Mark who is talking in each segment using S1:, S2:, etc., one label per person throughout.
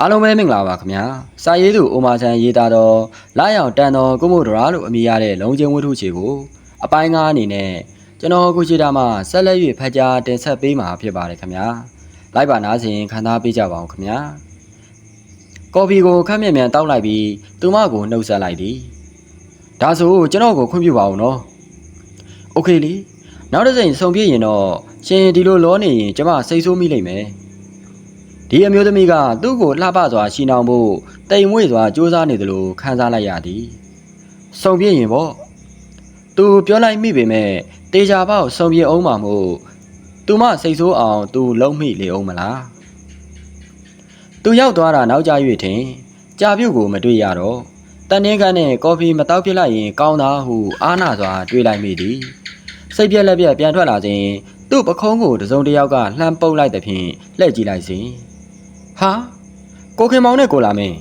S1: အားလုံးပဲမင်္ဂလာပါခင်ဗျာစာရေးသူအိုမာချန်ရေးသားတော့လာရောက်တန်တော်ကုမိုဒရာလို့အမည်ရတဲ့လုံချင်းဝတ္ထုချေကိုအပိုင်းကားအနေနဲ့ကျွန်တော်ကိုချီတာမှဆက်လက်၍ဖတ်ကြားတင်ဆက်ပေးမှာဖြစ်ပါတယ်ခင်ဗျာလိုက်ပါနားဆင်ခံစားပေးကြပါအောင်ခင်ဗျာကော်ဖီကိုခက်မြက်မြန်တောက်လိုက်ပြီးသူမကိုနှုတ်ဆက်လိုက်သည်ဒါဆိုကျွန်တော်ကိုခွင့်ပြုပါဦးနော်โอเคလीနောက်တစ်စိမ်ဆုံပြည့်ရင်တော့ရှင်ဒီလိုလောနေရင်ကျမစိတ်ဆိုးမိလိမ့်မယ် ဒီအမျိုးသမီးကသူ့ကိုလှပစွာရှင်းအောင်ဖို့တိမ်မွေ့စွာကြိုးစားနေသလိုခံစားလိုက်ရသည်။စုံပြည့်ရင်ပေါ့။သူပြောလိုက်မိပေမဲ့တေချာပေါက်စုံပြည့်အောင်မှာမို့သူမစိတ်ဆိုးအောင်သူလုံးမိလေအောင်မလား။သူရောက်သွားတာနောက်ကျ၍ထင်ကြာပြုတ်ကိုမတွေ့ရတော့တန်နှင်းကန်းနဲ့ကော်ဖီမတောက်ပြစ်လိုက်ရင်ကောင်းသားဟုအားနာစွာတွေးလိုက်မိသည်။စိတ်ပြက်လက်ပြက်ပြန်ထွက်လာစဉ်သူ့ပခုံးကိုတစုံတစ်ယောက်ကလှမ်းပုတ်လိုက်သဖြင့်လှည့်ကြည့်လိုက်စဉ် ဟာကိုခင်မောင်နဲ့ကိုလာမင်း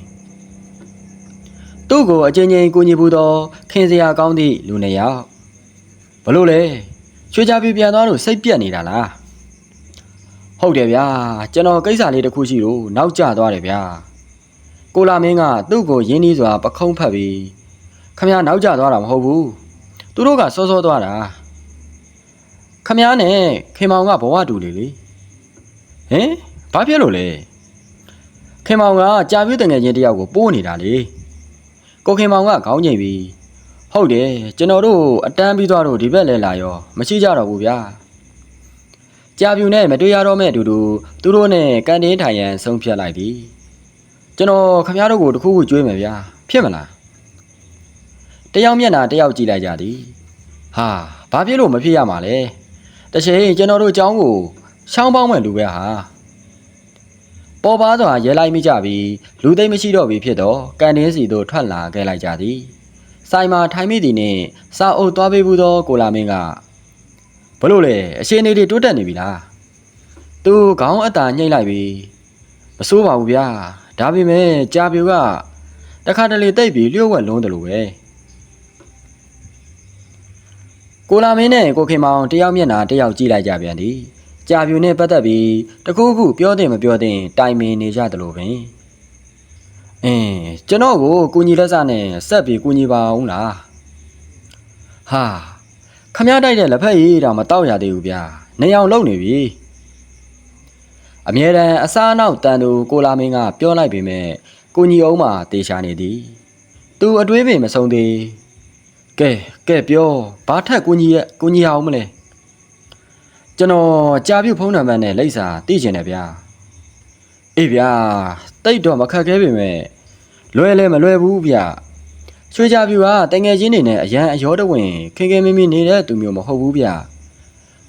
S1: သူ့ကိုအချင်းချင်းကိုညီဘူးသောခင်စရာကောင်းသည့်လူနှစ်ယောက်ဘလို့လဲချွေချပြပြန်သွားလို့စိတ်ပြက်နေတာလားဟုတ်တယ်ဗျာကျွန်တော်ကိစ္စလေးတစ်ခုရှိလို့နောက်ကျသွားတယ်ဗျာကိုလာမင်းကသူ့ကိုရင်းနှီးစွာပခုံးဖက်ပြီးခမရနောက်ကျသွားတာမဟုတ်ဘူးသူတို့ကစောစောသွားတာခမရနဲ့ခင်မောင်ကဘဝတူလေလေဟင်ဘာဖြစ်လို့လဲ ခင်မောင်ကကြာပြည့်တငယ်ချင်းတယောက်ကိုပိုးနေတာလေကိုခင်မောင်ကခေါင်းငိမ်ပြီးဟုတ်တယ်ကျွန်တော်တို့အတန်းပြီးသွားတော့ဒီဘက်လဲလာရောမရှိကြတော့ဘူးဗျာကြာပြူနဲ့မတွေ့ရတော့မဲ့အတူတူသူတို့နဲ့ကန်တင်းထိုင်ရန်ဆုံးဖြတ်လိုက်ပြီကျွန်တော်ခမားတို့ကိုတခုခုကြွေးမယ်ဗျာဖြစ်မလားတယောက်မျက်နှာတယောက်ကြည့်လိုက်ကြသည်ဟာဘာဖြစ်လို့မဖြစ်ရမှာလဲတချိန်ကျွန်တော်တို့အကြောင်းကိုရှောင်းပေါင်းမဲ့လူပဲဟာ ပေါ်ပါစွာရဲလိုက်မိကြပြီးလူသိမ့်မရှိတော့ပြီဖြစ်တော့ကန်တင်းစီသို့ထွက်လာခဲ့လိုက်ကြသည်ဆိုင်မှာထိုင်မိသည်နှင့်စာအုပ်သွားပေးဘူးသောကိုလာမင်းကဘလို့လဲအရှင်နေတွေတိုးတက်နေပြီလားသူခေါင်းအတာညှိတ်လိုက်ပြီးမစိုးပါဘူးဗျာဒါပေမဲ့ကြာပြူကတခါတလေတိတ်ပြီးလျှို့ဝှက်လုံးတယ်လို့ပဲကိုလာမင်းနဲ့ကိုခင်မောင်တယောက်မျက်နှာတယောက်ကြည့်လိုက်ကြပြန်သည် ကြာပြူနဲ့ပတ်သက်ပြီးတခုခုပြောတဲ့မပြောတဲ့တိုင်ပင်နေကြတယ်လို့ပင်အင်းကျွန်တော်ကိုကုညီလက်စနဲ့ဆက်ပြီးကုညီပါအောင်လားဟာခမရတိုက်တဲ့လက်ဖက်ရည်တော့မတော့ရသေးဘူးဗျာနေအောင်လုံနေပြီအမြဲတမ်းအစားအနောက်တန်သူကိုလာမင်းကပြောလိုက်ပေမဲ့ကုညီအောင်မှတေချာနေသည်သူအတွေးပင်မဆုံးသေးကဲကဲပြောဘာထက်ကုညီရဲ့ကုညီအောင်မလဲ ကျွန်တော်ကြာပြုတ်ဖုံးနံပါတ်နဲ့လိပ်စာသိကျင်တယ်ဗျာအေးဗျာတိတ်တော့မခက်ခဲပေမဲ့လွယ်လဲမလွယ်ဘူးဗျာချွေကြပြူကတငယ်ချင်းတွေနဲ့အရန်အရောတဝင်ခင်ခင်မင်းမင်းနေတဲ့သူမျိုးမဟုတ်ဘူးဗျာ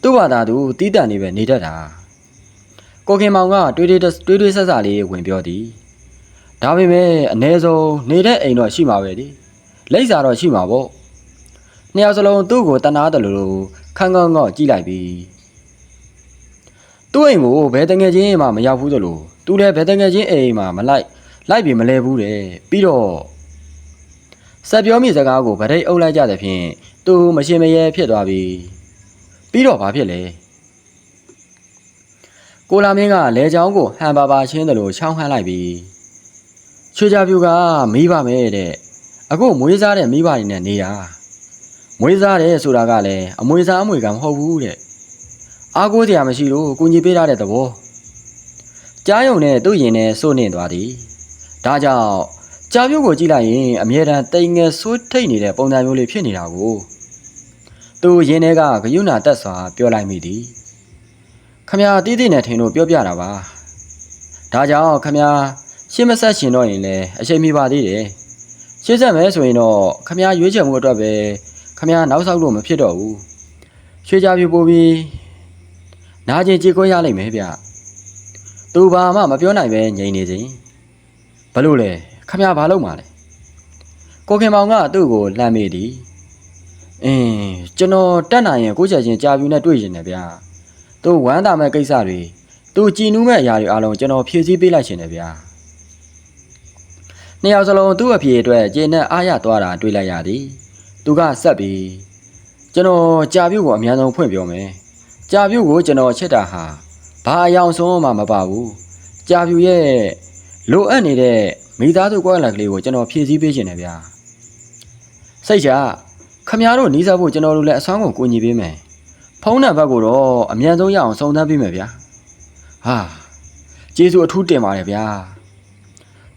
S1: သူ့ဘာသာသူတီးတန်နေပဲနေတတ်တာကိုခင်မောင်ကတွေးတွေးတွေးတွေးဆက်ဆက်လေးဝင်ပြောသည်ဒါပေမဲ့အ ਨੇ ဆုံးနေတဲ့အိမ်တော့ရှိမှာပဲဒီလိပ်စာတော့ရှိမှာပေါ့နှစ်ယောက်စလုံးသူ့ကိုတနာတယ်လို့ခန်းကောင်းကောင်းကြည့်လိုက်ပြီး သူ့အိမ်ကိုဘယ်တငယ်ချင်းမှမရောက်ဘူးသလိုသူလည်းဘယ်တငယ်ချင်းအိမ်မှမလိုက်လိုက်ပြီးမလဲဘူးတဲ့ပြီးတော့ဆက်ပြောမိစကားကိုဗရိတ်အုပ်လိုက်ကြတဲ့ဖြင့်သူမရှင်မရဲဖြစ်သွားပြီပြီးတော့ဘာဖြစ်လဲကိုလာမင်းကလဲချောင်းကိုဟန်ပါပါချင်းတယ်လို့ချောင်းဟန်းလိုက်ပြီးချွေကြပြူကမိပါမယ်တဲ့အခုမွေးစားတဲ့မိဘတွေနဲ့နေတာမွေးစားတယ်ဆိုတာကလည်းအမွေစားအမွေကမဟုတ်ဘူးတဲ့ အားကိုးစရာမရှိလို့ကုညီပေးထားတဲ့သဘောကြားယုံနဲ့သူ့ရင်နဲ့စိုးနှင့်သွားသည်ဒါကြောင့်ကြားပြုတ်ကိုကြည့်လိုက်ရင်အမြဲတမ်းတိမ်ငယ်ဆိုးထိတ်နေတဲ့ပုံစံမျိုးလေးဖြစ်နေတာကိုသူရင်ထဲကဂယုဏတက်စွာပြောလိုက်မိသည်ခမရတီးတီးနဲ့ထင်လို့ပြောပြတာပါဒါကြောင့်ခမရရှင်းမဆက်ရှင်တော့ရင်လည်းအချိန်မီပါသေးတယ်ရှင်းဆက်မယ်ဆိုရင်တော့ခမရရွေးချယ်မှုအတွက်ပဲခမရနောက်ဆောက်လို့မဖြစ်တော့ဘူးရွှေကြပြပို့ပြီး နာကျင်ကြေကိုရလိမ့်မယ်ဗျ။သူဘာမှမပြောနိုင်ပဲငြိမ်နေစဉ်ဘလို့လဲခမရဘာလုပ်မှာလဲ။ကိုခင်မောင်ကသူ့ကိုလှမ်းမိသည်။အင်းကျွန်တော်တက်နိုင်ရင်ကိုချက်ချင်းကြာပြူနဲ့တွေ့ရင်လည်းဗျာ။သူဝမ်းသာမဲ့ကိစ္စတွေသူကြည်နူးမဲ့အရာတွေအားလုံးကျွန်တော်ဖြည့်ဆည်းပေးလိုက်ရှင်တယ်ဗျာ။နှစ်ယောက်စလုံးသူ့အဖေအတွက်ကျေနပ်အားရသွားတာတွေ့လိုက်ရသည်။သူကဆက်ပြီးကျွန်တော်ကြာပြူကိုအများဆုံးဖွင့်ပြောမယ်။ ကြာပြူကိုကျွန်တော်ချက်တာဟာဘာအယောင်ဆုံးမှမပါဘူးကြာပြူရဲ့လိုအပ်နေတဲ့မိသားစုကွက်လက်ကလေးကိုကျွန်တော်ဖြည့်ဆည်းပေးခြင်းတယ်ဗျာစိတ်ချခမရတို့နီးစပ်ဖို့ကျွန်တော်တို့လည်းအစွမ်းကုန်ကူညီပေးမယ်ဖုန်းနံပါတ်ကိုတော့အမြန်ဆုံးရအောင်စုံစမ်းပေးမယ်ဗျာဟာကျေးဇူးအထူးတင်ပါတယ်ဗျာ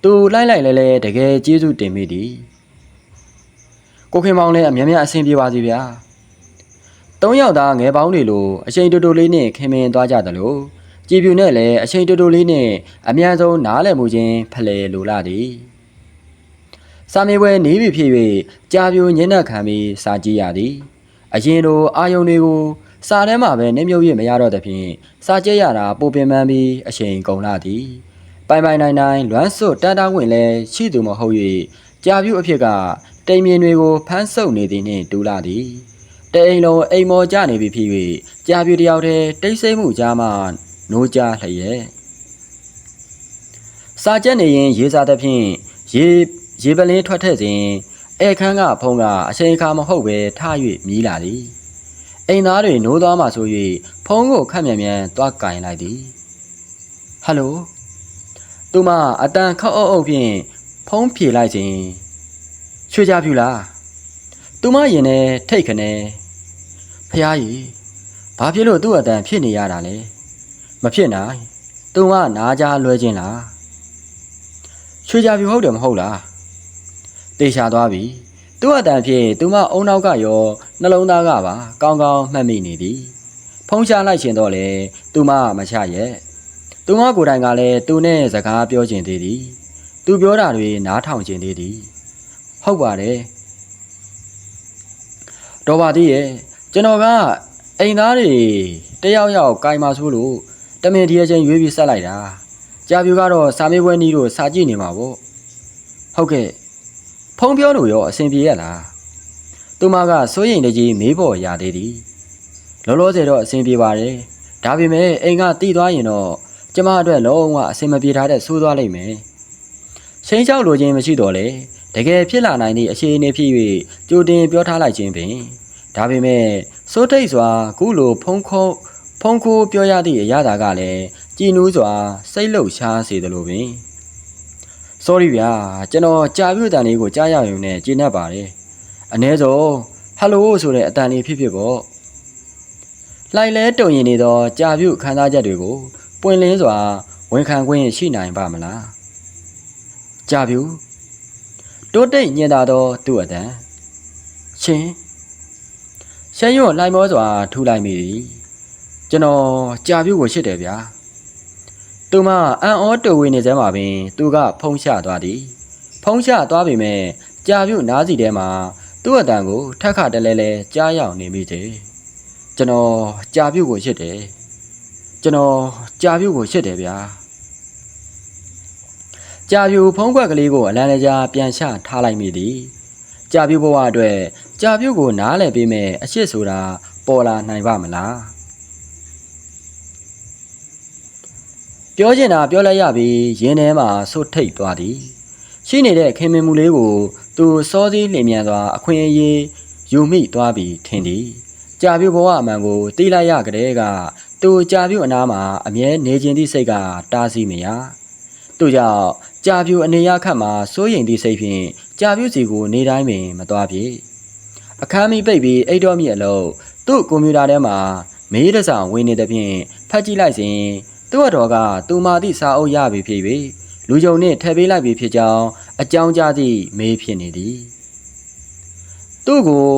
S1: သူလိုက်လိုက်လဲလဲတကယ်ကျေးဇူးတင်မိသည်ကိုခင်မောင်လည်းအမြန်မြန်အဆင်ပြေပါစေဗျာ သုံးယောက်သားငယ်ပေါင်းတွေလိုအချိန်တူတူလေးနဲ့ခင်မင်သွားကြတယ်လို့ကြည်ပြူနဲ့လည်းအချိန်တူတူလေးနဲ့အမြန်ဆုံးနားလည်မှုချင်းဖလှယ်လိုလာသည်စာမေးပွဲနေပြီဖြစ်၍ကြာပြိုညနေခံပြီးစာကြည့်ရသည်အရင်လိုအာယုံတွေကိုစာထဲမှာပဲနှမြုပ်ရမရတော့တဲ့ဖြင့်စာကြက်ရတာပိုပင်ပန်းပြီးအချိန်ကုန်လာသည်ပိုင်ပိုင်နိုင်နိုင်လွမ်းစွတ်တန်းတားဝင်လဲရှိသူမဟုတ်၍ကြာပြူအဖြစ်ကတိမ်မြင်တွေကိုဖမ်းဆုပ်နေသည်နှင့်တူလာသည် တအိမ်လုံးအိမ်မော်ကြနေပြီဖြစ်၍ကြာပြူတယောက်တည်းတိတ်ဆိတ်မှုကြားမှနိုးကြလျက်စာကြက်နေရင်ရေးစားသဖြင့်ရေရေပလင်းထွက်ထက်စဉ်ဧခန်းကဖုံးကအချိန်အခါမဟုတ်ပဲထ၍မြည်လာသည်အိမ်သားတွေနိုးသွားမှဆို၍ဖုံးကိုခက်မြန်မြန်သွားကင်လိုက်သည်ဟယ်လိုသူမအတန်ခောက်အုပ်အုပ်ဖြင့်ဖုံးဖြေလိုက်စဉ်ချွေကြဖြူလားသူမရင်နဲ့ထိတ်ခနဲ ဖះကြီးဘာဖြစ်လို့သူ့အတန်ဖြစ်နေရတာလဲမဖြစ်နိုင်သူမနားကြားလွဲခြင်းလားချွေကြဖြူဟုတ်တယ်မဟုတ်လားတေချာသွားပြီသူ့အတန်ဖြင့်သူမအုံနောက်ကရောနှလုံးသားကပါကောင်းကောင်းမှတ်မိနေသည်ဖုံးချလိုက်ရှင်တော့လေသူမမချရဲ့သူမကိုယ်တိုင်ကလည်းသူနဲ့စကားပြောခြင်းသေးသည်သူပြောတာတွေနားထောင်ခြင်းသေးသည်ဟုတ်ပါတယ်တော်ပါသေးရဲ့ ကျွန်တော်ကအိမ်သားတွေတယောက်ယောက်ကင်ပါဆိုးလို့တမင်ဒီအချင်းရွေးပြီးဆက်လိုက်တာကြာပြူကတော့စာမေးပွဲနီးတို့စာကြည့်နေမှာပေါ့ဟုတ်ကဲ့ဖုံးပြောလို့ရောအဆင်ပြေရလားသူမကစိုးရိမ်တကြီးမေးဖို့ရသေးသည်လောလောဆယ်တော့အဆင်ပြေပါတယ်ဒါပေမဲ့အိမ်ကတီးသွားရင်တော့ကျမအတွက်လုံးဝအဆင်မပြေထားတဲ့ဆိုးသွားလိမ့်မယ်ချိန်ချောက်လိုခြင်းမရှိတော့လေတကယ်ဖြစ်လာနိုင်သည့်အခြေအနေဖြစ်၍ကြိုတင်ပြောထားလိုက်ခြင်းပင် ဒါပေမဲ့စိုးထိတ်စွာခုလိုဖုံးခုံးဖုံးခိုးပြောရသည့်အရာသာကလည်းကြည်နူးစွာစိတ်လှုပ်ရှားစေသလိုပင် sorry ဗျာကျွန်တော်ကြာပြည့်တန်လေးကိုကြားရရုံနဲ့ကျေနပ်ပါတယ်အ ਨੇ ဆုံး hello ဆိုတဲ့အတန်လေးဖြစ်ဖြစ်ပေါ့လိုက်လဲတုံရင်နေသောကြာပြည့်ခန်းသားချက်တွေကိုပွင့်လင်းစွာဝန်ခံခွင့်ရှိနိုင်ပါမလားကြာပြည့်တိုးတိတ်ညင်သာသောသူ့အတန်ရှင် ရှမ်းရွတ်လိုက်မောစွာထူလိုက်မိသည်ကျွန်တော်ကြာပြည့်ကိုရှစ်တယ်ဗျာသူမအံ့ဩတူဝေနေစမ်းမှာပင် သူကဖုံးချသွားသည် ဖုံးချသွားပေမဲ့ကြာပြုတ်နားစီထဲမှာသူ့အတန်ကိုထက်ခါတလဲလဲကြားရောက်နေမိတယ်ကျွန်တော်ကြာပြုတ်ကိုရှစ်တယ်ကျွန်တော်ကြာပြုတ်ကိုရှစ်တယ်ဗျာကြာပြုတ်ဖုံးကွက်ကလေးကိုအလံတကြားပြန်ချထားလိုက်မိသည်ကြာပြုတ်ဘဝအတွက် ကြာပြုတ်ကိုနားလည်ပေးမဲ့အရှိတ်ဆိုတာပေါ်လာနိုင်ပါမလားပြောချင်တာပြောလိုက်ရပြီးရင်းထဲမှာဆွတ်ထိတ်သွားသည်ရှိနေတဲ့ခင်မင်မှုလေးကို သူစောစည်းလျင်မြန်စွာအခွင့်အရေးယူမိသွားပြီးထင်သည်ကြာပြူဘဝအမှန်ကိုတီးလိုက်ရကြတဲ့ကသူကြာပြူအနားမှာအမြဲနေခြင်းသည့်စိတ်ကတားဆီးမရသူကြောင့်ကြာပြူအနေရခတ်မှာစိုးရိမ်သည့်စိတ်ဖြင့်ကြာပြူစီကိုနေတိုင်းပင်မသွားပြေ အခန်းမီပိတ်ပြီးအိတ်တော်မြအလုံးသူ့ကွန်ပျူတာထဲမှာမေးတစောင်ဝင်နေတဲ့ဖြင့်ဖတ်ကြည့်လိုက်စဉ်သူ့အတော်ကသူမာသည့်စာအုပ်ရပြီဖြစ်၍လူယုံနှင့်ထည့်ပေးလိုက်ပြီဖြစ်ကြောင်းအကြောင်းကြားသည့်မေးဖြစ်နေသည်သူ့ကို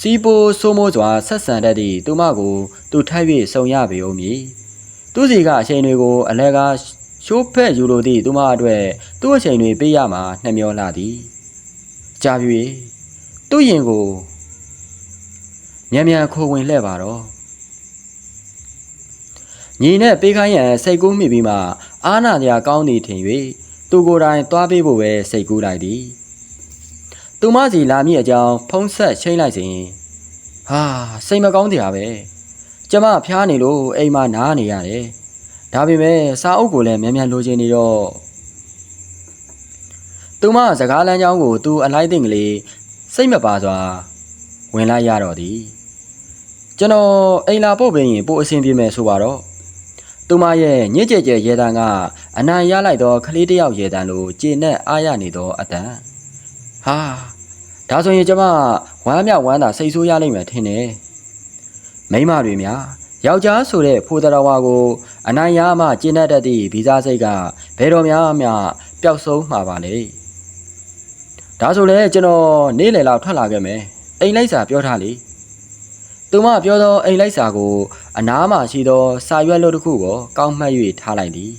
S1: စီပိုဆိုးမိုးစွာဆက်ဆံတတ်သည့်သူမကိုသူထိုက်၍ဆုံရပေဦးမည်သူစီကအချိန်တွေကိုအလဲကရှိုးဖက်ယူလိုသည့်သူမအတွက်သူ့အချိန်တွေပေးရမှာနှမျောလာသည်ကြာပြီ သူ့ရင်ကိုမြန်မြန်ခိုးဝင်လှဲ့ပါတော့ညီနဲ့ပေးခိုင်းရန်စိတ်ကူးမိပြီးမှအာနာတရားကောင်းသည်ထင်၍သူကိုယ်တိုင်သွားပေးဖို့ပဲစိတ်ကူးလိုက်သည်သူမစီလာမည့်အကြောင်းဖုံးဆက်ချိန်လိုက်စဉ်ဟာစိတ်မကောင်းတရားပဲကျမဖျားနေလို့အိမ်မှာနားနေရတယ်ဒါပေမဲ့စာအုပ်ကိုလည်းမြန်မြန်လိုချင်နေတော့သူမစကားလမ်းကြောင်းကိုသူအလိုက်သိမ့်ကလေး စိတ်မပါစွာဝင်လိုက်ရတော့သည်ကျွန်တော်အိမ်လာပို့ပေးရင်ပို့အဆင်ပြေမယ်ဆိုပါတော့သူမရဲ့ညစ်ကြဲကြဲရဲတန်းကအနိုင်ရလိုက်သောကလေးတစ်ယောက်ရေတံလိုကျေနပ်အားရနေသောအတန်ဟာဒါဆိုရင်ကျမဝမ်းမြောက်ဝမ်းသာစိတ်ဆိုးရလိမ့်မယ်ထင်တယ်မိန်းမတွေများယောက်ျားဆိုတဲ့ဖိုးတရဝါကိုအနိုင်ရမှကျေနပ်တတ်သည့်ဗီဇစိတ်ကဘယ်တော်များမှပျောက်ဆုံးမှာပါလေ ဒါဆိုလဲကျွန်တော်နေ့လယ်လောက်ထွက်လာခဲ့မယ်အိမ်လိုက်စာပြောထားလေသူမပြောသောအိမ်လိုက်စာကို အနားမှာရှိသောစာရွက်လို့တစ်ခုကိုကောက်မှတ်၍ထားလိုက်သည်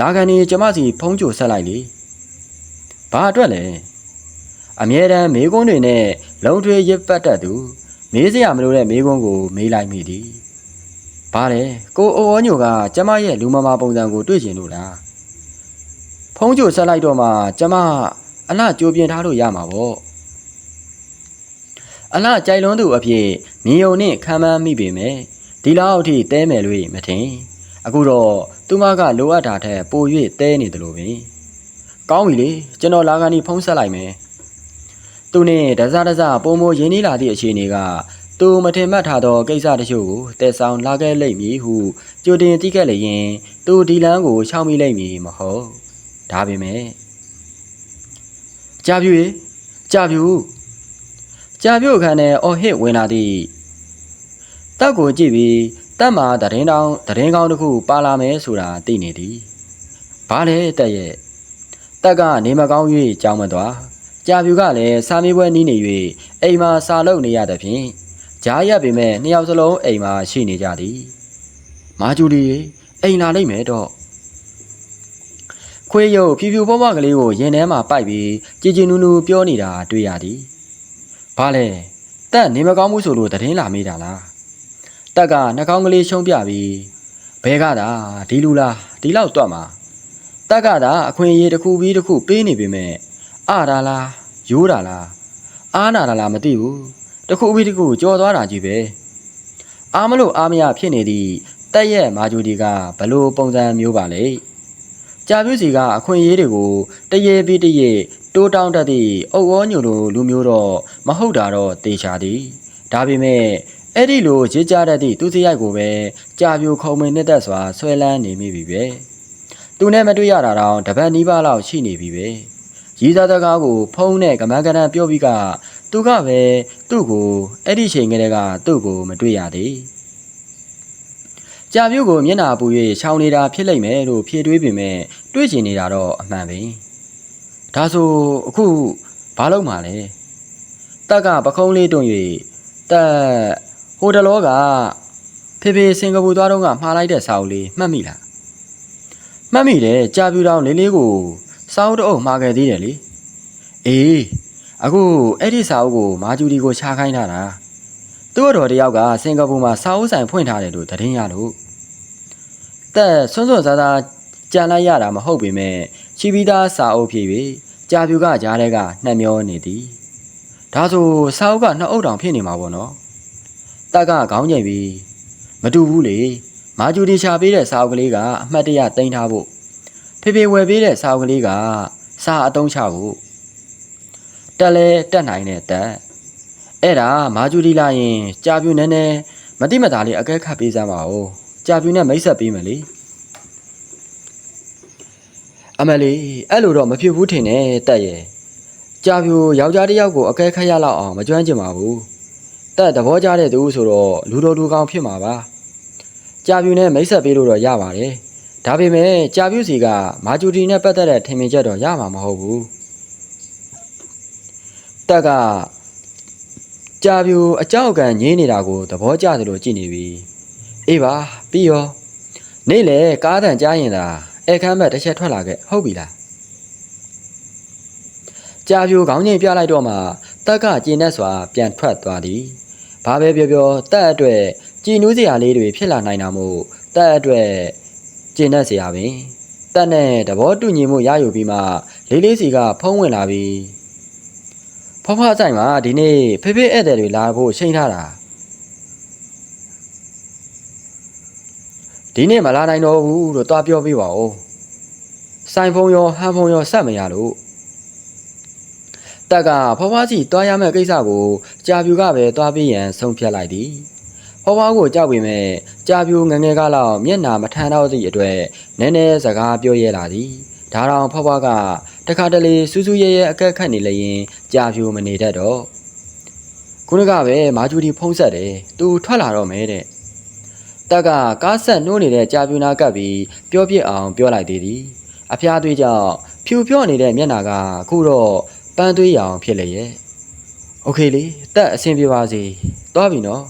S1: လာကန်ဒီကျမစီဖုံးကြိုဆက်လိုက်လေဘာအတွက်လဲအမြဲတမ်းမေးခွန်းတွေနဲ့လုံထွေရစ်ပတ်တတ်သူမေးစရာမလိုတဲ့မေးခွန်းကို မေးလိုက်မိသည်ဘာလဲကိုအိုဩညိုကကျမရဲ့လူမမာပုံစံကိုတွေ့ကျင်လို့လားဖုံးကြိုဆက်လိုက်တော့မှကျမ အလှကြိုးပြင်းထားလို့ရမှာပေါ့အလှကြိုက်လွန်းသူအဖြစ်မြင်ုံနဲ့ခံမှန်းမိပေမဲ့ဒီလောက်အထိတဲမယ်လို့မထင်အခုတော့သူမကလိုအပ်တာထက်ပို၍တဲနေတယ်လို့ပင်ကောင်းပြီလေကျွန်တော်လာကန်ဒီဖုံးဆက်လိုက်မယ်သူနဲ့ဒဇဒဇပုံမရင်းနှီးလာသည့်အခြေအနေကသူမထင်မှတ်ထားသောကိစ္စတချို့ကိုတည်ဆောင်လာခဲ့လိမ့်မည်ဟုကြိုတင်သိခဲ့လျင်သူဒီလန်းကိုရှောင်မိလိမ့်မည်မဟုတ်ဒါပေမဲ့ ကြာပြူရေကြာပြူကြာပြူခန်းနဲ့အော်ဟစ်ဝင်လာသည့်တက်ကိုကြည့်ပြီးတက်မှာတရင်တောင်တရင်ကောင်းတစ်ခုပါလာမယ်ဆိုတာသိနေသည်ဘာလဲတက်ရဲ့တက်ကနေမကောင်း၍ကြောင်းမသွားကြာပြူကလည်းစာမေးပွဲနီးနေ၍အိမ်မှာစာလုပ်နေရသဖြင့်ကြားရပေမဲ့နှစ်ယောက်စလုံးအိမ်မှာရှိနေကြသည် မာဂျူလီရေအိမ်လာလိမ့်မယ်တော့ ခွေးရုပ်ဖြူဖြူပွားပွားကလေးကိုရင်ထဲမှာပိုက်ပြီးကြည်ကြည်နူးနူးပြောနေတာတွေ့ရသည်ဘာလဲတက်နေမကောင်းမှုဆိုလို့တရင်လာမိတာလားတက်ကနှာခေါင်းကလေးရှုံးပြပြီးဘဲကသာဒီလူလားဒီလောက်တွတ်မှာတက်ကသာအခွင့်အရေးတစ်ခုပြီးတစ်ခုပေးနေပေမဲ့အတားလားရိုးတာလားအားနာတာလားမသိဘူးတစ်ခုပြီးတစ်ခုကြော်သွားတာကြီးပဲအားမလို့အားမရဖြစ်နေသည့်တက်ရဲ့မာဂျူဒီကဘလို့ပုံစံမျိုးပါလေ ကြာပြူစီကအခွင့်အရေးတွေကိုတရေပြီးတရေတိုးတောင်းတတ်သည့်အုပ်ဝေါညိုလိုလူမျိုးတော့မဟုတ်တာတော့တေချာသည်ဒါပေမဲ့အဲ့ဒီလိုရစ်ကြတတ်သည့်သူစရိုက်ကိုပဲကြာပြူခုံမင်းနဲ့သက်စွာဆွဲလန်းနေမိပြီပဲသူနဲ့မတွေ့ရတာတော့တပတ်နီးပါးလောက်ရှိနေပြီပဲရီးသားတကားကိုဖုံးနဲ့ကမန်းကနန်ပြောပြီးကသူကပဲသူ့ကိုအဲ့ဒီချိန်ကလေးကသူ့ကိုမတွေ့ရသေး ကြာပြူကိုမျက်နာပူ၍ရှောင်းနေတာဖြစ်လိမ့်မယ်လို့ဖြေတွေးပေမဲ့တွေးချင်နေတာတော့အမှန်ပဲဒါဆိုအခုဘာလုပ်မှာလဲတက်ကပခုံးလေးတွန့်၍တက်ဟိုတလောကဖေဖေစင်ကာပူသွားတော့ကမှားလိုက်တဲ့စာအုပ်လေးမှတ်မိလားမှတ်မိတယ်ကြာပြူတောင်လေးလေးကိုစာအုပ်တအုပ်မှာခဲ့သေးတယ်လေအေးအခုအဲ့ဒီစာအုပ်ကိုမာဂျူဒီကိုချခိုင်းထားတာသူ့တော်တယောက်ကစင်ကာပူမှာစာအုပ်ဆိုင်ဖွင့်ထားတယ်လို့သတင်းရလို့ တက်ဆွန်းဆွန်းစားစားကြံလိုက်ရတာမဟုတ်ပေမဲ့ချီပီသားစာအုပ်ဖြစ်၍ကြာပြူကကြားထဲကနှက်မျောနေသည်ဒါဆိုစာအုပ်ကနှစ်အုပ်တောင်ဖြစ်နေမှာပေါ့နော်တက်ကခေါင်းငိတ်ပြီးမတူဘူးလေမာဂျူဒီရှာပေးတဲ့စာအုပ်ကလေးကအမှတ်တရတင်ထားဖို့ဖေဖေဝယ်ပေးတဲ့စာအုပ်ကလေးကစာအတုံးချဖို့တက်လဲတက်နိုင်တဲ့တက်အဲ့ဒါမာဂျူဒီလာရင်ကြာပြူနဲနဲမတိမတာလေးအကဲခတ်ပေးစမ်းပါဦး ကြာပြူနဲ့မိတ်ဆက်ပေးမယ်လေအမလီအဲ့လိုတော့မဖြစ်ဘူးထင်တယ်တက်ရဲ့ကြာပြူယောက်ျားတစ်ယောက်ကိုအကဲခတ်ရလောက်အောင်မကျွမ်းကျင်ပါဘူးတက်သဘောကျတဲ့သူဆိုတော့လူတော်လူကောင်းဖြစ်မှာပါကြာပြူနဲ့မိတ်ဆက်ပေးလို့တော့ရပါတယ်ဒါပေမဲ့ကြာပြူစီကမာဂျူဒီနဲ့ပတ်သက်တဲ့ထင်မြင်ချက်တော့ရမှာမဟုတ်ဘူးတက်ကကြာပြူအကြောက်ကံငင်းနေတာကိုသဘောကျတယ်လို့ကြည့်နေပြီ အေးပါပြီးရောနေ့လေကားတန်ကြားရင်သာအဲခမ်းဘက်တစ်ချက်ထွက်လာခဲ့ဟုတ်ပြီလားကြာပြူခေါင်းငိမ်ပြလိုက်တော့မှတက်ကကျင်းနဲ့စွာပြန်ထွက်သွားသည်ဘာပဲပြောပြောတက်အတွက်ကြည်နူးစရာလေးတွေဖြစ်လာနိုင်တာမို့တက်အတွက်ကျင်းနဲ့စရာပင်တက်နဲ့သဘောတူညီမှုရယူပြီးမှလေးလေးစီကဖုံးဝင်လာပြီးဖဖဆိုင်မှာဒီနေ့ဖေဖေဧည့်သည်တွေလာဖို့ချိန်ထားတာ ဒီနေ့မလာနိုင်တော့ဘူးလို့တွားပြောပြပါဦးဆိုင်ဖုံရောဟန်ဖုံရောဆက်မရလို့တက်ကဖဖစီတွားရမယ့်ကိစ္စကိုကြာပြူကပဲတွားပြီးရန်ဆုံးဖြတ်လိုက်သည်ဖဖကိုကြောက်ပေမဲ့ကြာပြူငငယ်ကလောက်မျက်နာမထမ်းတော့သည့်အတွက်နည်းနည်းစကားပြောရဲလာသည်ဒါတောင်ဖွားဖွားကတခါတလေစူးစူးရဲရဲအကက်ခတ်နေလျင်ကြာပြူမနေတတ်တော့ခုနကပဲမာဂျူဒီဖုံးဆက်တယ်သူထွက်လာတော့မယ်တဲ့ တက်ကကားဆက်နှိုးနေတဲ့ကြာပြူနာကပ်ပြီးပြောပြစ်အောင်ပြောလိုက်သေးသည်အဖျားသွေးကြောင့်ဖြူပြော့နေတဲ့မျက်နာကအခုတော့ပန်းသွေးရောင်ဖြစ်လေရဲ့โอเคလေတက်အဆင်ပြေပါစေသွားပြီနော်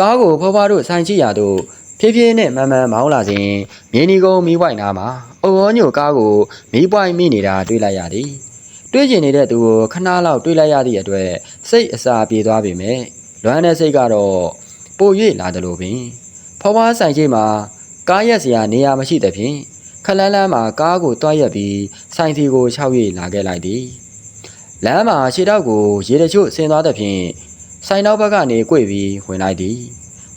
S1: ကားကိုဖွားဖွားတို့ဆိုင်ချိရာတို့ဖြည်းဖြည်းနဲ့မန်မန်မောင်းလာစဉ်မြင်းဒီကုန်းမီးပွိုင်နာမှာအုံရောညိုကားကိုမီးပွိုင်မိနေတာတွေ့လိုက်ရသည်တွေ့ကျင်နေတဲ့သူကိုခဏလောက်တွေ့လိုက်ရသည့်အတွက်စိတ်အစာပြေသွားပေမဲ့လွမ်းတဲ့စိတ်ကတော့ ပို၍လာတယ်လို့ပင်ဖွားဖွားဆိုင်ချိမှာကားရက်စရာနေရာမရှိသဖြင့်ခလန်းလန်းမှာကားကိုတွားရက်ပြီးဆိုင်စီကို၆၍လာခဲ့လိုက်သည်လမ်းမှာခြေထောက်ကိုရေတချို့ဆင်းသွားသဖြင့်ဆိုင်နောက်ဘက်ကနေကြွေပြီးဝင်လိုက်သည်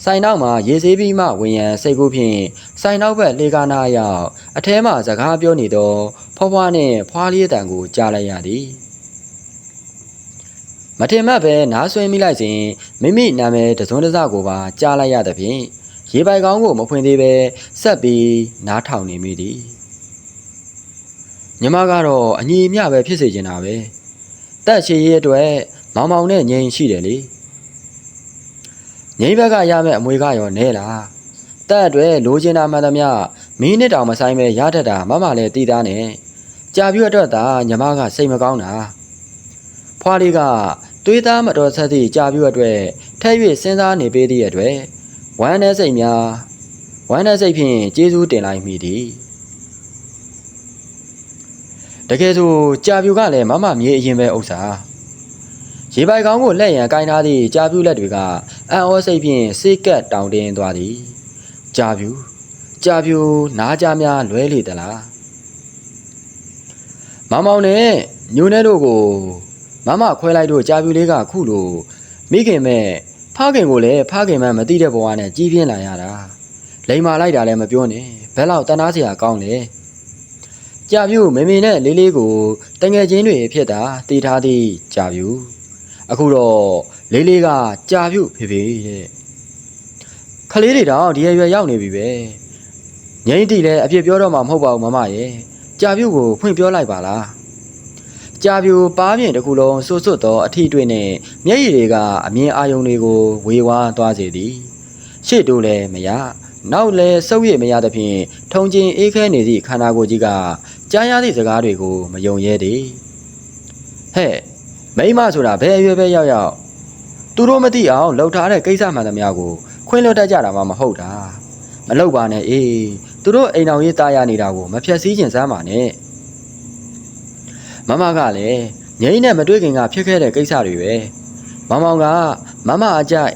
S1: ဆိုင်နောက်မှာရေစေးပြီးမှဝင်ရန်စိတ်ကူးဖြင့်ဆိုင်နောက်ဘက်လေကာနာရောက်အထဲမှစကားပြောနေသောဖွားဖွားနှင့်ဖွားလေးတန်ကိုကြားလိုက်ရသည် မထင်မှတ်ပဲနားဆွဲမိလိုက်စဉ်မိမိနာမည်တစုံတစကိုပါကြားလိုက်ရသဖြင့်ရေပိုက်ကောင်းကိုမဖွင့်သေးပဲဆက်ပြီးနားထောင်နေမိသည်ညီမကတော့အညီအမျှပဲဖြစ်စေချင်တာပဲတက်ချေရဲ့အတွက်မောင်မောင်နဲ့ငြိမ်ရှိတယ်လေငိမ့်ဘက်ကရမယ့်အမွေကရောနဲလားတက်အတွက်လိုချင်တာမှန်သမျှမင်းနဲ့တောင်မဆိုင်ပဲရတတ်တာမမလည်းတည်သားနဲ့ကြာပြည့်အတွက်သာညီမကစိတ်မကောင်းတာ ဖွားလေးကတွေးသားမတော်ဆက်သည့်ကြာပြည့်အတွက်ထဲ့၍စဉ်းစားနေပေးသည့်အတွက်ဝမ်းနဲ့စိတ်များဝမ်းနဲ့စိတ်ဖြင့်ကျေးဇူးတင်လိုက်မိသည်တကယ်ဆိုကြာပြူကလည်းမမမြေအရင်ပဲဥစ္စာရေပိုက်ကောင်းကိုလက်ရန်ကင်ထားသည့်ကြာပြူလက်တွေကအံ့ဩစိတ်ဖြင့်စိတ်ကက်တောင်တင်းသွားသည်ကြာပြူကြာပြူနားကြများလွဲလေသလားမောင်မောင်နဲ့ညိုနေတို့ကို မမခွဲလိုက်တို့ကြာပြူလေးကခုလိုမိခင်မဲ့ဖခင်ကိုလည်းဖခင်မှမသိတဲ့ဘဝနဲ့ကြီးပြင်းလာရတာလိန်မာလိုက်တာလည်းမပြောနဲ့ဘယ်လောက်တနာစရာကောင်းလဲကြာပြူမေမေနဲ့လေးလေးကိုတငယ်ချင်းတွေဖြစ်တာတည်ထားသည့်ကြာပြူအခုတော့လေးလေးကကြာပြုတ်ဖေဖေတဲ့ခလေးတွေတော့ဒီရွယ်ရောက်နေပြီပဲငိမ့်တီလည်းအပြစ်ပြောတော့မှမဟုတ်ပါဘူးမမရဲ့ကြာပြုတ်ကိုဖွင့်ပြောလိုက်ပါလား ကြာပြူပါးမြင့်တစ်ခုလုံးစွတ်စွတ်သောအထီးတွေနဲ့မျက်ရည်တွေကအမြင်အာရုံတွေကိုဝေဝါးသွားစေသည်ရှေ့တိုးလည်းမရနောက်လည်းစုပ်ရည်မရသဖြင့်ထုံချင်းအေးခဲနေသည့်ခန္ဓာကိုယ်ကြီးကကြားရသည့်စကားတွေကိုမယုံရဲသည်ဟဲ့မိမဆိုတာဘယ်အရွယ်ပဲရောက်ရောက်သူတို့မသိအောင်လှုပ်ထားတဲ့ကိစ္စမှန်သမျှကိုခွင်းလွတ်တတ်ကြတာမှမဟုတ်တာမလှုပ်ပါနဲ့အေးသူတို့အိမ်အောင်ရေးတာရနေတာကိုမဖြတ်စည်းခြင်းစမ်းပါနဲ့ မမကလည်းငိမ့်နဲ့မတွေ့ခင်ကဖြစ်ခဲ့တဲ့ကိစ္စတွေပဲမမောင်ကမမအကြိုက်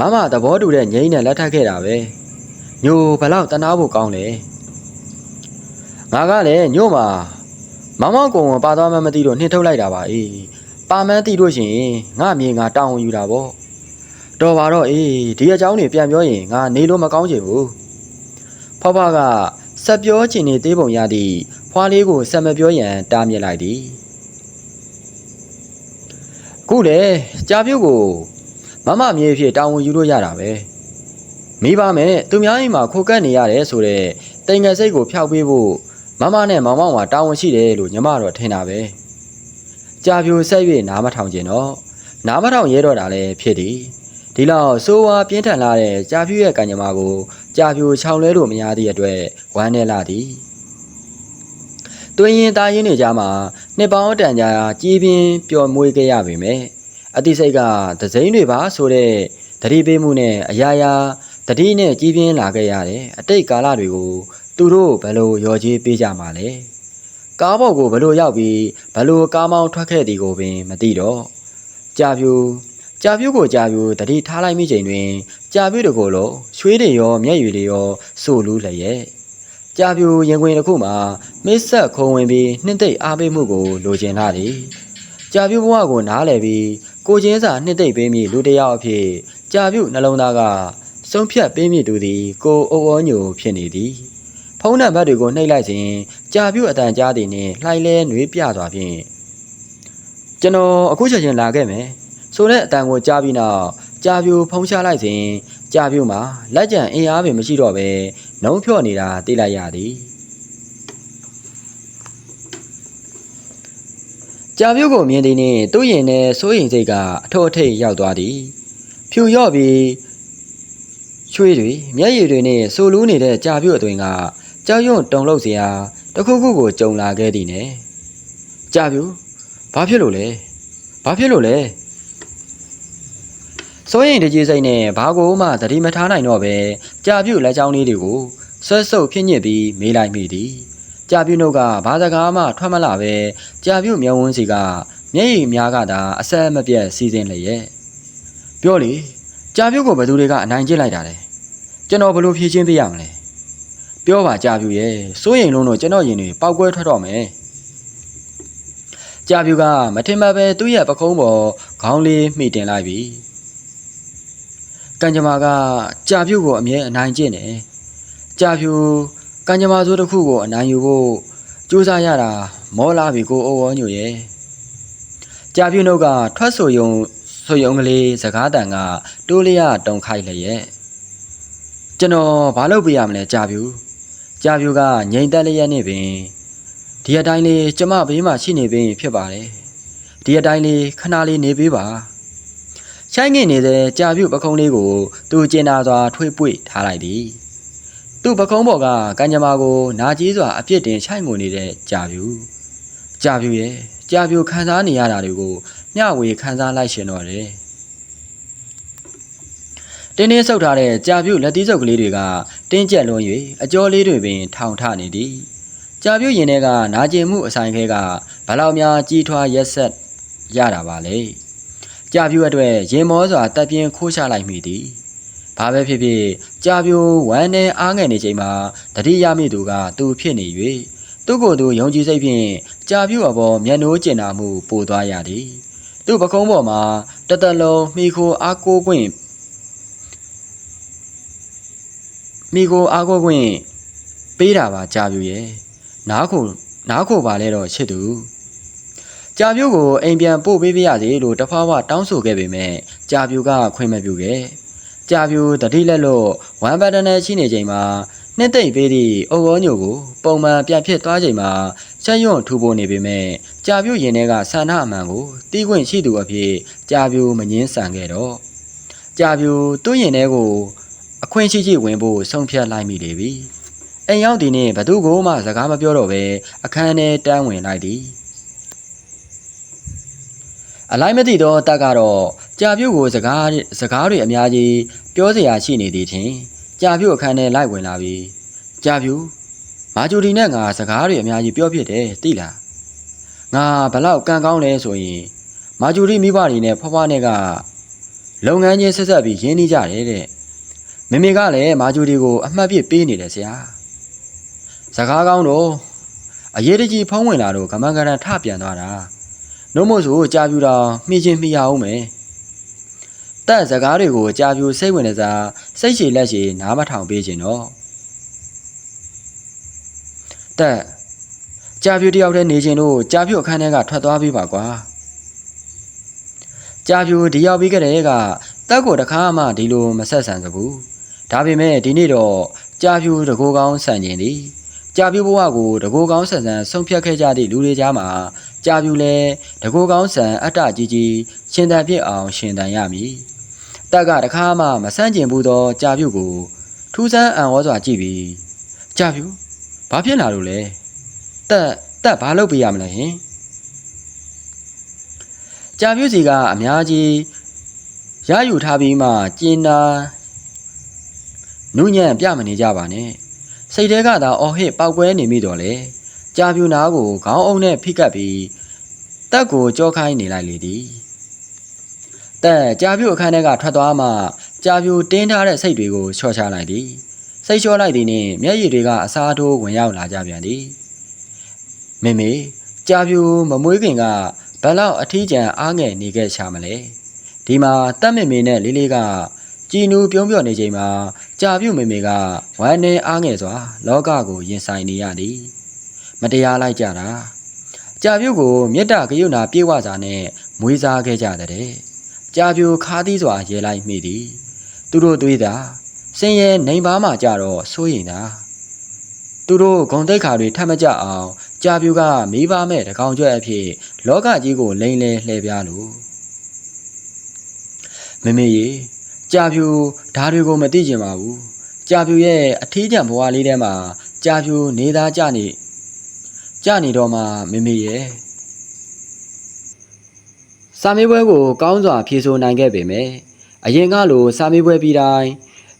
S1: မမသဘောတူတဲ့ငိမ့်နဲ့လက်ထပ်ခဲ့တာပဲညိုဘလောက်တနာဖို့ကောင်းလဲငါကလည်းညို့မှာမမောင်ကုံပါသွားမှမသိလို့နှင်ထုတ်လိုက်တာပါအေးပါမန်းတိလို့ရှိရင်ငါအမြင်ငါတောင်းဝန်ယူတာပေါ့တော်ပါတော့အေးဒီအကြောင်းတွေပြန်ပြောရင်ငါနေလို့မကောင်းချင်ဘူးဖွားဖွားကဆက်ပြောချင်နေသေးပုံရသည့် ဖွားလေးကိုဆက်မပြောရန်တားမြစ်လိုက်သည်ခုလေကြာပြုတ်ကိုမမမြေဖြစ်တောင်းဝန်ယူလို့ရတာပဲမိပါမယ်သူများအိမ်မှာခိုကက်နေရတယ်ဆိုတော့တိမ်ငယ်စိတ်ကိုဖျောက်ပေးဖို့မမနဲ့မောင်မောင်ကတာဝန်ရှိတယ်လို့ညီမတော့ထင်တာပဲကြာပြိုဆက်၍နားမထောင်ကျင်တော့နားမထောင်ရဲတော့တာလည်းဖြစ်သည်ဒီလောက်စိုးဝါပြင်းထန်လာတဲ့ကြာပြိုရဲ့ကံကြမ္မာကိုကြာပြိုချောင်းလဲလို့မရသည့်အတွက်ဝမ်းနေလာသည် တွင်ရင်သားရင်းတွေကြားမှာနှစ်ပေါင်းတန်ကြာကြီးပြင်းပျော်မွေးခဲ့ရပေမယ့်အတိစိတ်ကသစိမ့်တွေပါဆိုတဲ့တတိပေးမှုနဲ့အရာရာတတိနဲ့ကြီးပြင်းလာခဲ့ရတဲ့အတိတ်ကာလတွေကိုသူတို့ဘယ်လိုရော်ကြီးပေးကြမှာလဲကားပေါ်ကိုဘလို့ရောက်ပြီးဘလို့ကားမောင်းထွက်ခဲ့သည်ကိုပင်မသိတော့ကြာပြူကြာပြူကိုကြာပြူတတိထားလိုက်မိချိန်တွင်ကြာပြူတကိုယ်လုံးရွှေတွေရောမျက်ရည်တွေရောစိုးလူးလျက် ကြာပြူရင်ခွင်တစ်ခုမှာမစ်ဆက်ခုံဝင်ပြီးနှင်းသိပ်အားပေးမှုကိုလိုချင်လာသည်ကြာပြူဘဝကိုနားလည်ပြီးကိုချင်းစာနှင်းသိပ်ပေးမိလူတစ်ယောက်အဖြစ်ကြာပြူနှလုံးသားကဆုံးဖြတ်ပေးမိသူသည် ကိုအိုအောညိုဖြစ်နေသည် ဖုံးနံပါတ်တွေကိုနှိပ်လိုက်စဉ်ကြာပြုတ်အတန်ကြားသည်နှင့်လှိုင်းလဲနှွေးပြသွားဖြင့်ကျွန်တော်အခုချက်ချင်းလာခဲ့မယ်ဆိုတဲ့အတန်ကိုကြားပြီးနောက်ကြာပြူဖုံးချလိုက်စဉ်ကြာပြုတ်မှာလက်ကျန်အင်အားပင်မရှိတော့ပဲ နှုံးဖြော့နေတာသိလိုက်ရသည်ကြာပြုတ်ကိုမြင်သည်နှင့်သူ့ရင်ထဲစိုးရင်စိတ်ကအထောအထိတ်ရောက်သွားသည်ဖြူရော့ပြီးချွေးတွေမျက်ရည်တွေနဲ့ဆူလူးနေတဲ့ကြာပြုတ်အတွင်ကကြောက်ရွံ့တုန်လှုပ်စရာတစ်ခုခုကိုကြုံလာခဲ့သည်နဲ့ကြာပြုတ်ဘာဖြစ်လို့လဲဘာဖြစ်လို့လဲ စိုးရင်တကြီးစိတ်နဲ့ဘာကိုမှသတိမထားနိုင်တော့ပဲကြာပြုတ်လက်ချောင်းလေးတွေကိုဆွတ်ဆုပ်ဖြစ်ညစ်ပြီးမေးလိုက်မိသည်ကြာပြုတ်နှုတ်ကဘာစကားမှထွက်မလာပဲကြာပြုတ်မျက်ဝန်းစီကမျက်ရည်များကသာအဆက်မပြတ်စီးစင်းလျက်ပြောလေကြာပြုတ်ကိုဘယ်သူတွေကအနိုင်ကျင့်လိုက်တာလဲကျွန်တော်ဘယ်လိုဖြေရှင်းပေးရမလဲပြောပါကြာပြုတ်ရဲ့စိုးရင်လုံးတော့ကျွန်တော်ရင်တွေပောက်ကွဲထွက်တော့မယ်ကြာပြုတ်ကမထင်မှတ်ပဲသူ့ရဲ့ပခုံးပေါ်ခေါင်းလေးမှီတင်လိုက်ပြီ ကံကြမ္မာကကြာပြုတ်ကိုအမြဲအနိုင်ကျင့်တယ်။ကြာဖြူကံကြမ္မာဆိုတစ်ခုကိုအနိုင်ယူဖို့ကြိုးစားရတာမောလာပြီကိုအိုးဝေါ်ညိုရဲ့။ကြာဖြူနှုတ်ကထွက်ဆိုယုံဆိုယုံကလေးစကားတန်ကတိုးလျတုံခိုက်လျက်ကျွန်တော်ဘာလုပ်ပြရမလဲကြာဖြူကြာဖြူကငိမ်သက်လျက်နဲ့ပင်ဒီအတိုင်းလေးကျမဘေးမှာရှိနေပင်ဖြစ်ပါတယ်ဒီအတိုင်းလေးခဏလေးနေပေးပါ ရှိုင်းငင်နေတဲ့ကြာပြုတ်ပခုံးလေးကိုသူကျင်နာစွာထွေးပွေထားလိုက်သည်သူ့ပခုံးပေါ်ကကံကြမ္မာကိုနာကြီးစွာအပြစ်တင်ရှိုင်းငုံနေတဲ့ကြာပြုတ်ကြာပြုတ်ရဲ့ကြာပြုတ်ခံစားနေရတာတွေကိုမျှဝေခံစားလိုက်ရှင်တော့တယ်တင်းတင်းဆုပ်ထားတဲ့ကြာပြုတ်လက်သီးစုပ်ကလေးတွေကတင်းကျပ်လွန်၍အကျော်လေးတွေပင် ထောင်ထနေသည်ကြာပြုတ်ရင်ထဲကနာကျင်မှုအဆိုင်ခဲကဘလောက်များကြီးထွားရက်ဆက်ရတာပါလေ ကြာပြုတ်အတွက်ရင်မောစွာတက်ပြင်းခိုးချလိုက်မိသည်ဘာပဲဖြစ်ဖြစ်ကြာပြိုဝမ်းနဲ့အားငယ်နေချိန်မှာတတိယမိသူကသူဖြစ်နေ၍သူ့ကိုယ်သူယုံကြည်စိတ်ဖြင့်ကြာပြိုအပေါ်မျက်နှိုးကျင်နာမှုပိုသွားရသည်သူ့ပကုံးပေါ်မှာတသက်လုံးမိခိုအားကိုးခွင့်မိခိုအားကိုးခွင့်ပေးတာပါကြာပြိုရဲ့နားခုနားခုပါလဲတော့ချစ်သူ ကြာပြိုကိုအိမ်ပြန်ပို့ပေးပြရစီလို့တဖွားဖွားတောင်းဆိုခဲ့ပေမဲ့ကြာပြိုကခွင့်မပြုခဲ့ကြာပြိုတတိလက်လို့ဝမ်ဘတ်တနဲ့ရှိနေချိန်မှာနှစ်သိမ့်ပေးသည့်အုပ်ဝေါညိုကိုပုံမှန်ပြန်ဖြစ်သွားချိန်မှာချက်ရွံ့ထူဖို့နေပေမဲ့ကြာပြိုရင်ထဲကဆန္ဒအမှန်ကိုတီးခွင့်ရှိသူအဖြစ်ကြာပြိုမငင်းဆန်ခဲ့တော့ကြာပြိုသူ့ရင်ထဲကိုအခွင့်ရှိရှိဝင်ဖို့ဆုံးဖြတ်လိုက်မိလေပြီအိမ်ရောက်ဒီနေ့ဘသူကိုမှစကားမပြောတော့ပဲအခန်းထဲတန်းဝင်လိုက်သည် အလိုက်မသိသောတက်ကတော့ကြာပြုတ်ကိုစကားစကားတွေအများကြီးပြောစရာရှိနေသည်ထင်ကြာပြုတ်အခန်းထဲလိုက်ဝင်လာပြီးကြာပြုတ်မာဂျူဒီနဲ့ငါစကားတွေအများကြီးပြောဖြစ်တယ်သိလားငါဘလောက်ကံကောင်းလဲဆိုရင်မာဂျူဒီမိဘတွေနဲ့ဖွားဖွားနဲ့ကလုပ်ငန်းချင်းဆက်ဆက်ပြီးရင်းနှီးကြတယ်တဲ့မမေကလည်းမာဂျူဒီကိုအမှတ်ပြပေးနေတယ်ဆရာစကားကောင်းတော့အရေးတကြီးဖုံးဝင်လာတော့ကမန်ကရန်ထပြန်သွားတာ နှုတ်မို့ဆိုကြာပြူတာမှီချင်းမှီရအောင်မယ်တက်စကားတွေကိုကြာပြူစိတ်ဝင်နေစားစိတ်ရှည်လက်ရှည်နားမထောင်ပေးခြင်းတော့တက်ကြာပြူတယောက်တည်းနေခြင်းတို့ကြာပြူအခန်းထဲကထွက်သွားပြီးပါကွာကြာပြူဒီရောက်ပြီးကြတဲ့ကတက်ကိုတခါမှဒီလိုမဆက်ဆံစဘူးဒါပေမဲ့ဒီနေ့တော့ကြာပြူတကိုးကောင်းဆန်ကျင်သည်ကြာပြူဘဝကိုတကိုးကောင်းဆန်ဆန်ဆုံးဖြတ်ခဲ့ကြသည့်လူတွေကြားမှာ ကြာပြူလဲတကိုးကောင်းဆန်အတ္တကြီးကြီးရှင်တန်ဖြစ်အောင်ရှင်တန်ရမည်တက်ကတခါမှမဆန့်ကျင်ဘူးသောကြာပြူကို ထူးဆန်းအံ့ဩစွာကြည့်ပြီးကြာပြူဘာဖြစ်လာလို့လဲတက်တက်ဘာလုပ်ပေးရမလဲဟင်ကြာပြူစီကအများကြီးရယူထားပြီးမှကျင်းနာနုညံ့ပြမနေကြပါနဲ့စိတ်ထဲကသာအော်ဟစ်ပောက်ကွဲနေမိတော့လေ ကြာပြူနာကိုခေါင်းအုံနဲ့ဖိကပ်ပြီးတက်ကိုကြောခိုင်းနေလိုက်လေသည်တက်ကြာပြူအခန်းထဲကထွက်သွားမှကြာပြူတင်းထားတဲ့စိတ်တွေကိုချော့ချလိုက်သည်စိတ်လျှော့လိုက်သည်နှင့်မျက်ရည်တွေကအစားထိုးဝင်ရောက်လာကြပြန်သည်မေမေကြာပြူမမွေးခင်ကဘယ်လောက်အထီးကျန်အားငယ်နေခဲ့ချမလဲဒီမှာတက်မေမေနဲ့လေးလေးကကြည်နူးပြုံးပြော့နေချိန်မှာကြာပြုတ်မေမေကဝမ်းနေအားငယ်စွာလောကကိုရင်ဆိုင်နေရသည် မတရားလိုက်ကြတာကြာပြုတ်ကိုမေတ္တာကရုဏာပြေဝစွာနဲ့မွေးစားခဲ့ကြတဲ့ကြာပြုတ်ခါသီးစွာရဲလိုက်မိသည်သူတို့သွေးတာစင်ရဲ့နေပါမှကြတော့စိုးရင်တာသူတို့ဂုံတိတ်ခါတွေထပ်မကြအောင်ကြာပြူကမိဘမဲ့တကောင်ကျွဲ့အဖြစ်လောကကြီးကိုလိမ့်လဲလှည့်ပြားလို့မမေရေကြာပြူဓာတွေကိုမသိကျင်ပါဘူးကြာပြူရဲ့အထီးကျန်ဘဝလေးထဲမှာကြာပြူနေသားကြနေ ကြနေတော့မှမမေရဲ့စာမေးပွဲကိုကောင်းစွာဖြေဆိုနိုင်ခဲ့ပေမယ့်အရင်ကလိုစာမေးပွဲပြီးတိုင်း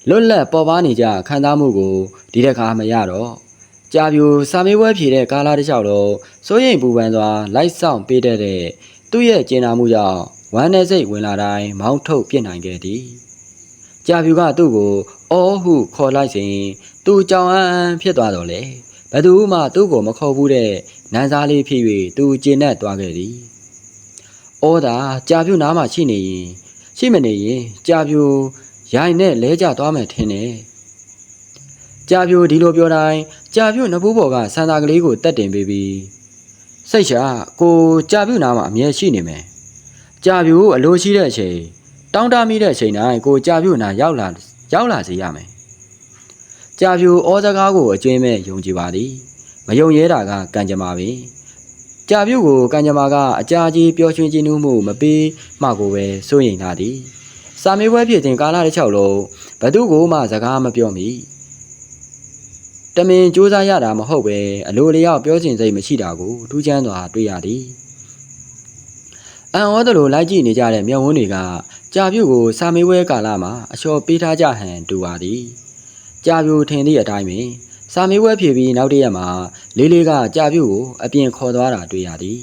S1: လွတ်လပ်ပေါ်ပါနေကြခံစားမှုကိုဒီတစ်ခါမရတော့ကြာပြူစာမေးပွဲဖြေတဲ့ကာလာတစ်လျှောက်လုံးစိုးရိမ်ပူပန်စွာလိုက်ဆောင်ပေးတဲ့တဲ့သူ့ရဲ့ကျင်နာမှုကြောင့်ဝမ်းနဲ့စိတ်ဝင်လာတိုင်းမောင်းထုတ်ပြစ်နိုင်ခဲ့သည်ကြာပြူကသူ့ကိုအော်ဟုခေါ်လိုက်စဉ်သူကြောင်အန်းအန်းဖြစ်သွားတော့လေ ဘယ်သူမှသူ့ကိုမခေါ်ဘူးတဲ့နန်းစားလေးဖြစ်၍သူကျင်နဲ့သွားခဲ့သည်။အော်ဒါကြာပြူနားမှာရှိနေရင်ရှိမနေရင်ကြာပြူရိုင်နဲ့လဲကျသွားမယ်ထင်တယ်။ကြာပြူဒီလိုပြောတိုင်းကြာပြူနဘူးဘော်ကစန္ဒာကလေးကိုတက်တင်ပေးပြီးစိတ်ရှာကိုကြာပြူနားမှာအမြဲရှိနေမယ်။ကြာပြူအလိုရှိတဲ့အချိန်တောင်းတမိတဲ့အချိန်တိုင်းကိုကြာပြူနာရောက်လာရောက်လာစေရမယ်။ ကြာပြူဩစကားကိုအကျွင်းမဲ့ယုံကြည်ပါသည်။မယုံရဲတာကကံကြမ္မာပင်။ကြာပြူကိုကံကြမ္မာကအကြာကြီးပျော်ရွှင်ခြင်းမှုမပေးမှကိုပဲစိုးရိမ်လာသည်။စာမေးပွဲဖြစ်ခြင်းကာလတစ်လျှောက်လုံးဘသူကိုမှစကားမပြောမိ။တမင်စူးစမ်းရတာမဟုတ်ပဲအလိုလျောက်ပြောချင်စိတ်မရှိတာကိုထူးချမ်းစွာတွေ့ရသည်။အံ့ဩသလိုလိုက်ကြည့်နေကြတဲ့မျက်ဝန်းတွေကကြာပြုတ်ကိုစာမေးပွဲကာလမှာအလျှော်ပေးထားကြဟန်တူပါသည်။ ကြာပြုတ်ထင်သည့်အတိုင်းပင်စာမေးပွဲဖြေပြီးနောက်တစ်ရက်မှာလေးလေးကကြာပြုတ်ကိုအပြင်ခေါ်သွားတာတွေ့ရသည်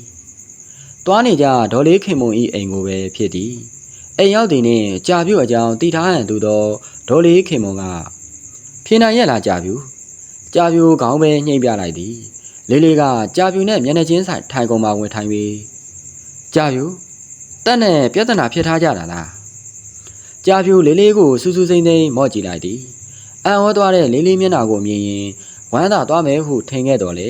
S1: ။သွားနေကြဒေါ်လေးခင်မုံဤအိမ်ကိုပဲဖြစ်သည်။အိမ်ရောက်တဲ့နှင့်ကြာပြုတ်အကြောင်းတည်ထားဟန်တူသောဒေါ်လေးခင်မုံကဖြေနိုင်ရလားကြာပြုတ်ကြာပြုတ်ခေါင်းပဲညှိမ့်ပြလိုက်သည်။လေးလေးကကြာပြုတ်နဲ့မျက်နှာချင်းဆိုင်ထိုင်ကုန်မှာဝင်ထိုင်ပြီးကြာပြုတ်တက်နဲ့ပြဿနာဖြစ်ထားကြတာလားကြာပြူလေးလေးကိုစူးစူးစိမ့်စိမ့်မော့ကြည့်လိုက်သည် အံ့ဩသွားတဲ့လေးလေးမျက်နှာကိုမြင်ရင်ဝမ်းသာသွားမယ်ဟုထင်ခဲ့တော်လေ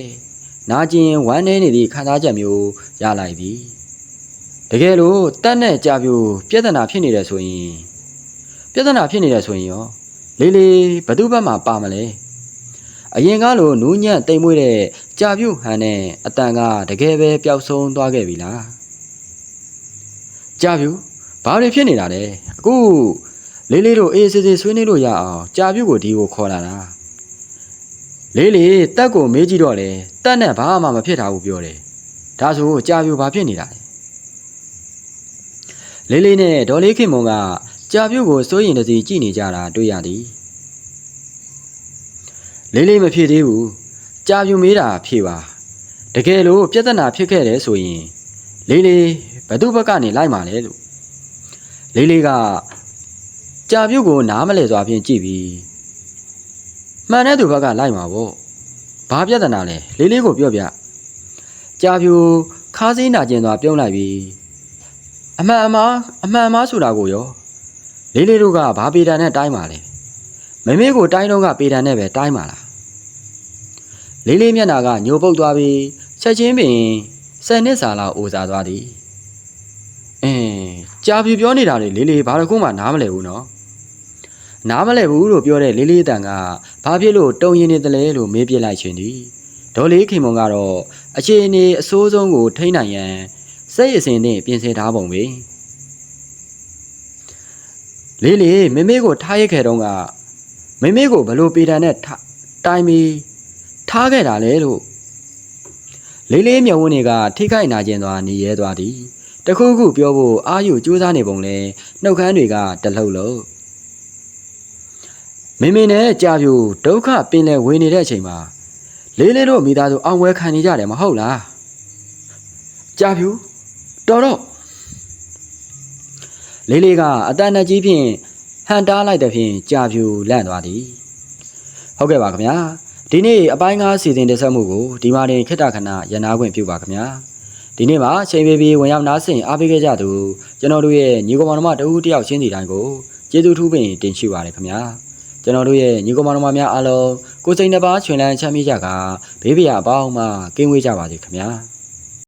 S1: နာကျင်ဝမ်းနေနေသည့်ခံစားချက်မျိုးရလိုက်သည်တကယ်လို့တက်နဲ့ကြာပြူပြဿနာဖြစ်နေတယ်ဆိုရင်ပြဿနာဖြစ်နေတယ်ဆိုရင်ရောလေးလေးဘသူ့ဘက်မှာပါမလဲအရင်ကလိုနူးညံ့တိမ်မွေးတဲ့ကြာပြူဟန်နဲ့အတန်ကတကယ်ပဲပျောက်ဆုံးသွားခဲ့ပြီလားကြာပြူဘာတွေဖြစ်နေတာလဲအခု လေးလေးတို့အေးစစ်စစ်ဆွေးနွေးလို့ရအောင်ကြာပြူကိုဒီကိုခေါ်လာတာလေးလေးတက်ကိုမေးကြည့်တော့လေတက်နဲ့ဘာမှမဖြစ်တာဘူးပြောတယ်ဒါဆိုကြာပြူဘာဖြစ်နေတာလဲလေးလေးနဲ့ဒေါ်လေးခင်မုံကကြာပြူကိုစိုးရင်တစီကြည့်နေကြတာတွေ့ရသည်လေးလေးမဖြစ်သေးဘူးကြာပြူမေးတာဖြေပါတကယ်လို့ပြဿနာဖြစ်ခဲ့တယ်ဆိုရင်လေးလေးဘသူ့ဘက်ကနေလိုက်มาလဲလို့လေးလေးက ကြာပြုတ်ကိုနားမလဲစွာဖြင့်ကြည့်ပြီးမှန်တဲ့သူဘက်ကလိုက်မှာပေါ့ဘာပြဿနာလဲလေးလေးကိုပြောပြကြာပြူခါးစင်းနာကျင်စွာပြုံးလိုက်ပြီးအမှန်အမှားအမှန်အမှားဆိုတာကိုရောလေးလေးတို့ကဘာပေတံနဲ့တိုင်းပါလဲမမေကိုတိုင်းတော့ကပေတံနဲ့ပဲတိုင်းပါလားလေးလေးမျက်နာကညိုပုတ်သွားပြီးချက်ချင်းပင်ဆယ်နှစ်စာလောက်အိုစားသွားသည်အင်းကြာပြပြောနေတာလေလေးလေးဘာတစ်ခုမှနားမလဲဘူးနော် နားမလဲဘူးလို့ပြောတဲ့လေးလေးတန်ကဘာဖြစ်လို့တုံရင်နေတယ်လဲလို့မေးပြလိုက်ခြင်းသည်ဒေါ်လေးခင်မုံကတော့အခြေအနေအဆိုးဆုံးကိုထိန်းနိုင်ရန်စိတ်အစဉ်နဲ့ပြင်ဆင်ထားပုံပဲလေးလေးမမေကိုထားရက်ခဲ့တော့ကမမေကိုဘလို့ပေတံနဲ့တိုင်းပြီးထားခဲ့တာလေလို့လေးလေးမျက်ဝန်းတွေကထိခိုက်နာကျင်သွားနေရဲသွားသည်တခုခုပြောဖို့အာယူကြိုးစားနေပုံလဲနှုတ်ခမ်းတွေကတလှုပ်လို့ မင်းမင်းနဲ့ကြာပြူဒုက္ခပင်လဲဝင်နေတဲ့အချိန်မှာလေးလေးတို့မိသားစုအောင်ဝဲခံနေကြတယ်မဟုတ်လားကြာပြူတော်တော့လေးလေးကအတန်တကြီးဖြင့်ဟန်တားလိုက်တဲ့ဖြင့်ကြာပြူလန့်သွားသည်ဟုတ်ကဲ့ပါခင်ဗျာဒီနေ့အပိုင်းကားစီစဉ်တင်ဆက်မှုကိုဒီမှာတင်ခိတ္တခဏရန်နာခွင့်ပြုပါခင်ဗျာဒီနေ့မှာချိန်ပေးပြီးဝင်ရောက်နားဆင်အားပေးခဲ့ကြသူကျွန်တော်တို့ရဲ့ညီကောင်မတော်မတဦးတယောက်ချင်းစီတိုင်းကိုကျေးဇူးထူးပင်တင်ရှိပါရခင်ဗျာ ကျွန်တော်တို့ရဲ့ညီကောင်မတော်မများအားလုံးကိုစိန်နှစ်ပါးချွင်လန်းချမ်းမြေ့ကြကဘေးပရာအပေါင်းမှကင်းဝေးကြပါစေခင်ဗျာ